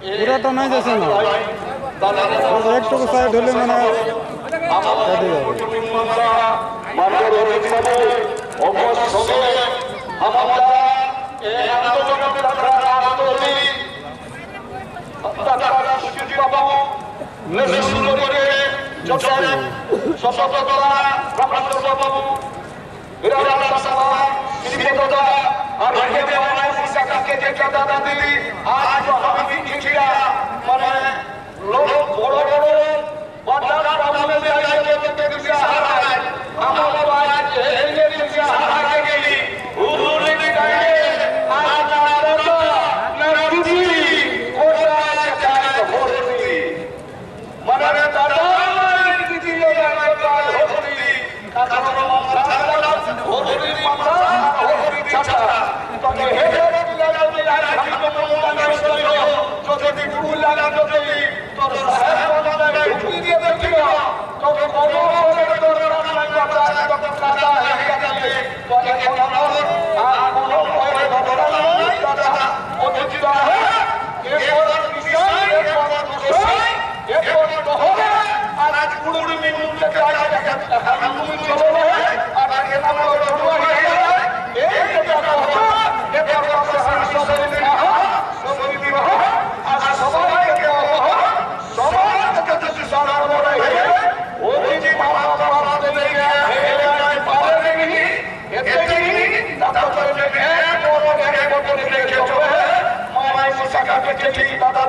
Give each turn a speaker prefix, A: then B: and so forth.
A: পুরা তো নাই যাচ্ছে না। একটু সাইড হলে মানে
B: আর তাকে যদি বাধা